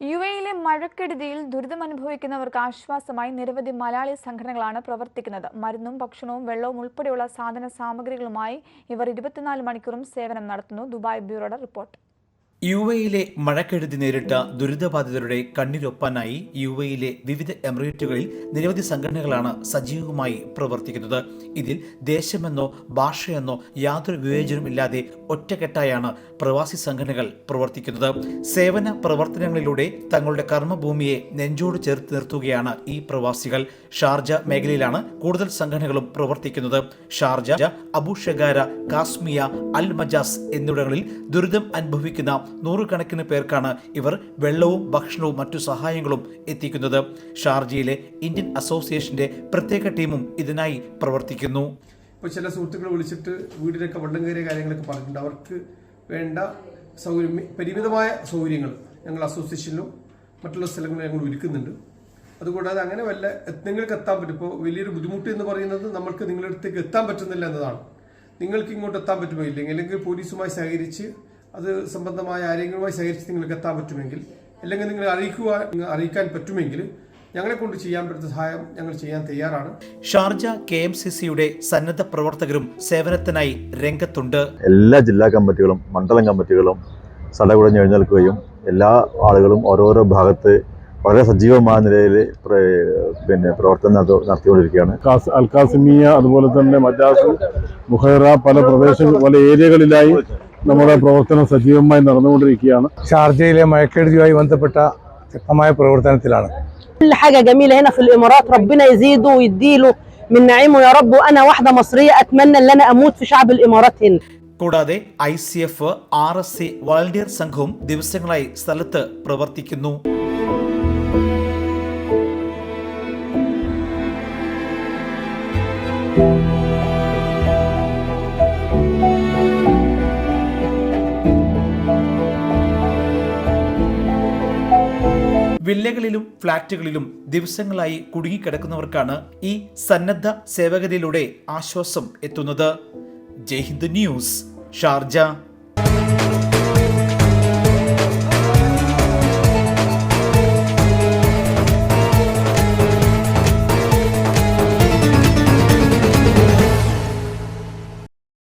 U എയിലെ മഴക്കെടുതിയിൽ ദുരിതമനുഭവിക്കുന്നവർക്ക് ആശ്വാസമായി നിരവധി മലയാളി സംഘടനകളാണ് പ്രവർത്തിക്കുന്നത്. മരുന്നും ഭക്ഷണവും വെള്ളവും ഉൾപ്പെടെയുള്ള സാധന സാമഗ്രികളുമായി ഇവർ ഇരുപത്തിനാല് മണിക്കൂറും സേവനം നടത്തുന്നു. Dubai ബ്യൂറോയുടെ report. യു എയിലെ മഴക്കെടുതി നേരിട്ട ദുരിതബാധിതരുടെ കണ്ണിലൊപ്പാനായി യു എയിലെ വിവിധ എമിറേറ്റുകളിൽ നിരവധി സംഘടനകളാണ് സജീവമായി പ്രവർത്തിക്കുന്നത്. ഇതിൽ ദേശമെന്നോ ഭാഷയെന്നോ യാതൊരു വിവേചനമില്ലാതെ ഒറ്റക്കെട്ടായാണ് പ്രവാസി സംഘടനകൾ പ്രവർത്തിക്കുന്നത്. സേവന പ്രവർത്തനങ്ങളിലൂടെ തങ്ങളുടെ കർമ്മഭൂമിയെ നെഞ്ചോട് ചേർത്ത് നിർത്തുകയാണ് ഈ പ്രവാസികൾ. ഷാർജ മേഖലയിലാണ് കൂടുതൽ സംഘടനകളും പ്രവർത്തിക്കുന്നത്. Sharjah Abu Shagara Qasimia Al Majaz എന്നിവിടങ്ങളിൽ ദുരിതം അനുഭവിക്കുന്ന നൂറുകണക്കിന് പേർക്കാണ് ഇവർ വെള്ളവും ഭക്ഷണവും മറ്റു സഹായങ്ങളും എത്തിക്കുന്നത്. ഷാർജയിലെ ഇന്ത്യൻ അസോസിയേഷന്റെ പ്രത്യേക ടീമും ഇതിനായി പ്രവർത്തിക്കുന്നു. ഇപ്പോൾ ചില സുഹൃത്തുക്കൾ വിളിച്ചിട്ട് വീടിനൊക്കെ വെള്ളം കയറിയ കാര്യങ്ങളൊക്കെ പറഞ്ഞിട്ടുണ്ട്. അവർക്ക് വേണ്ട സൗകര്യം പരിമിതമായ സൗകര്യങ്ങൾ ഞങ്ങൾ അസോസിയേഷനിലും മറ്റുള്ള സ്ഥലങ്ങളിലും ഞങ്ങൾ ഒരുക്കുന്നുണ്ട്. അതുകൂടാതെ അങ്ങനെ വല്ല നിങ്ങൾക്ക് എത്താൻ പറ്റും. ഇപ്പോൾ വലിയൊരു ബുദ്ധിമുട്ട് എന്ന് പറയുന്നത് നമ്മൾക്ക് നിങ്ങളുടെ അടുത്തേക്ക് എത്താൻ പറ്റുന്നില്ല എന്നതാണ്. നിങ്ങൾക്ക് ഇങ്ങോട്ട് എത്താൻ പറ്റുമോ ഇല്ലെങ്കിൽ അല്ലെങ്കിൽ പോലീസുമായി സഹകരിച്ച് അത് സംബന്ധമായ ആരെങ്കിലുമായി ശേഖരിച്ച് നിങ്ങൾക്ക് എത്താൻ പറ്റുമെങ്കിൽ അല്ലെങ്കിൽ നിങ്ങൾ അറിയിക്കുക അറിയിക്കാൻ പറ്റുമെങ്കിൽ ഞങ്ങളെ കൊണ്ട് ചെയ്യാൻ പറ്റുന്ന സഹായം ഞങ്ങൾ ചെയ്യാൻ തയ്യാറാണ്. ഷാർജ കെ എം സി സിയുടെ സന്നദ്ധ പ്രവർത്തകരും സേവനത്തിനായി രംഗത്തുണ്ട്. എല്ലാ ജില്ലാ കമ്മിറ്റികളും മണ്ഡലം കമ്മിറ്റികളും സടകുടഞ്ഞ് എഴുന്നേൽക്കുകയും എല്ലാ ആളുകളും ഓരോരോ ഭാഗത്ത് വളരെ സജീവമായ നിലയിൽ പിന്നെ പ്രവർത്തനം നടത്തി- നടത്തിക്കൊണ്ടിരിക്കുകയാണ്. കാസ് അൽക്കാസിമിയ അതുപോലെ തന്നെ മജാസ് മുഹൈറ പല പ്രദേശങ്ങൾ പല ഏരിയകളിലായി നമ്മുടെ പ്രവർത്തനം സജീവമായി നടന്നുകൊണ്ടിരിക്കുകയാണ് ഷാർജയിലെ മഴക്കെടുതിയുമായി ബന്ധപ്പെട്ട ശക്തമായ പ്രവർത്തനത്തിലാണ് كل حاجة جميلة هنا في الإمارات ربنا يزيده ويديله من نعيمه يا رب وأنا واحدة مصرية أتمنى أن أنا أموت في شعب الإمارات هنا കൂടാതെ I C F R S C volunteer സംഘവും ദിവസങ്ങളായി സ്ഥലത്ത് പ്രവർത്തിക്കുന്നു വില്ലകളിലും ഫ്ളാറ്റുകളിലും ദിവസങ്ങളായി കുടുങ്ങിക്കിടക്കുന്നവർക്കാണ് ഈ സന്നദ്ധ സേവകരിലൂടെ ആശ്വാസം എത്തുന്നത്. Jaihind news Sharjah.